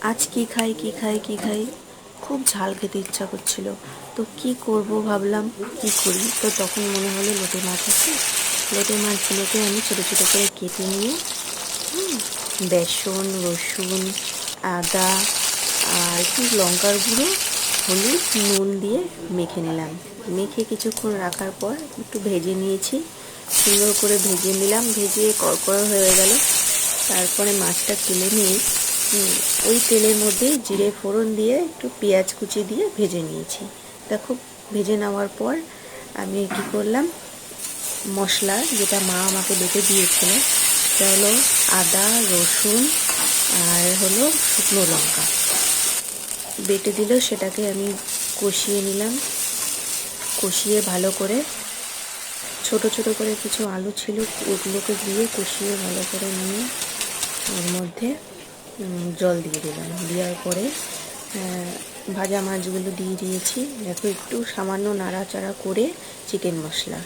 আজ কি খাই কি খাই কি খাই? খুব ঝাল খেতে ইচ্ছা করছিল। তো কি করব ভাবলাম, কি করি? তো তখন মনে হলো লোটে মাছ আছে। লোটে মাছগুলোকে আমি ছোটো ছোটো করে কেটে নিয়ে বেসন, রসুন, আদা, আর একটু লঙ্কার গুঁড়ো, হলুদ, নুন দিয়ে মেখে নিলাম। মেখে কিছুক্ষণ রাখার পর একটু ভেজে নিয়েছি। সুন্দর করে ভেজে নিলাম। ভেজে কড়কড় হয়ে গেল। তারপরে মাছটা তুলে নিয়ে ওই তেলের মধ্যে জিরে ফোড়ন দিয়ে একটু পেঁয়াজ কুচি দিয়ে ভেজে নিয়েছি। দেখো, ভেজে নেওয়ার পর আমি কি করলাম, মশলা যেটা মা আমাকে বেটে দিয়েছিল, সেটা হলো আদা, রসুন আর হলো শুকনো লঙ্কা। বেটে দিল, সেটাকে আমি কষিয়ে নিলাম। কষিয়ে ভালো করে, ছোট ছোট করে কিছু আলু ছিল, ওগুলোকে দিয়ে কষিয়ে ভালো করে নিয়ে ওর মধ্যে জল দিয়ে দিলাম। দেওয়ার পরে ভাজা মাছগুলো দিয়ে দিয়েছি। দেখো একটু সামান্য নাড়াচাড়া করে চিকেন মশলা।